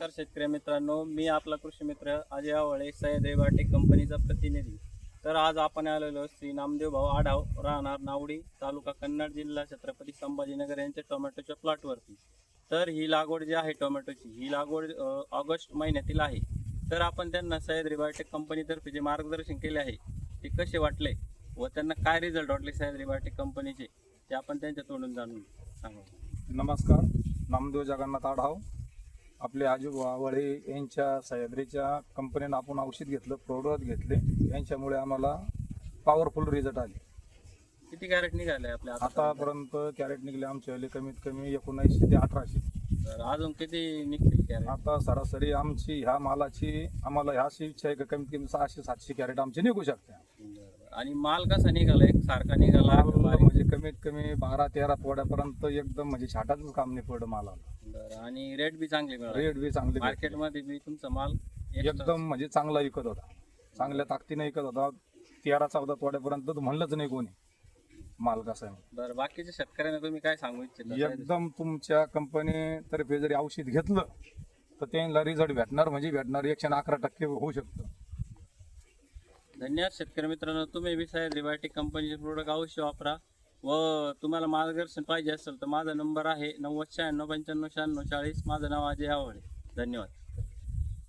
नमस्कार शेतकरी मित्रांनो मी आपला कृषी मित्र अजय आवळे सह्याद्री बाटे कंपनीचा प्रतिनिधी. तर आज आपण आलेलो श्री नामदेव भाऊ आढाव राहणार नावडी तालुका कन्नड जिल्हा छत्रपती संभाजीनगर यांच्या टोमॅटोच्या प्लॉटवरती तर ही लागवड जी आहे टोमॅटोची ही लागवड ऑगस्ट महिन्यातील आहे. तर आपण त्यांना सह्याद्री बायोटेक कंपनीतर्फे जे मार्गदर्शन केले आहे ते कसे वाटले व त्यांना काय रिझल्ट वाटले सह्याद्री बायोटेक कंपनीचे ते आपण त्यांच्या तोंडून जाणून सांगू. नमस्कार नामदेव जगन्नाथ आढाव. आपले आजू वळे यांच्या सह्याद्रीच्या कंपनीनं आपण औषध घेतलं प्रोडक्ट घेतले. यांच्यामुळे आम्हाला पॉवरफुल रिझल्ट आले. किती कॅरेट निघाले आपल्या आतापर्यंत? कॅरेट निघले आले कमीत कमी एकोणऐंशी ते अठराशे. तर अजून किती निघतील कॅरेट आता सरासरी आमची ह्या मालाची आम्हाला ह्या अशी इच्छा आहे की कमीत कमी सहाशे सातशे कॅरेट आमचे निघू शकते. आणि माल कसा निघाला? एक सारखा निघाला? म्हणजे कमीत कमी बारा तेरा तोड्यापर्यंत एकदम म्हणजे छाटाच काम नाही पडलं मालाला. बरं. आणि रेट बी चांगली मिळाला. रेट बी चांगले भेटले. मार्केटमध्ये बी तुमचा माल एकदम म्हणजे चांगला विकत होता. चांगल्या ताकदीने विकत होता. तेरा चौदा तोड्यापर्यंत तर म्हणलंच नाही कोणी माल कसा आहे. बरं बाकीच्या शेतकऱ्यांना तुम्ही काय सांगू इच्छिता? एकदम तुमच्या कंपनीतर्फे जरी औषध घेतलं तर त्यांना रिझल्ट भेटणार म्हणजे भेटणार. एकशे अकरा टक्के होऊ शकतं. धन्यवाद शेतकरी मित्रांनो. तुम्ही बी साहेब रिबायोटिक कंपनीचे प्रोडक्ट अवश्य वापरा. व तुम्हाला मार्गदर्शन पाहिजे असेल तर माझा नंबर आहे नव्वद शहाण्णव पंच्याण्णव शहाण्णव चाळीस. माझं नाव अजय आवळे. धन्यवाद.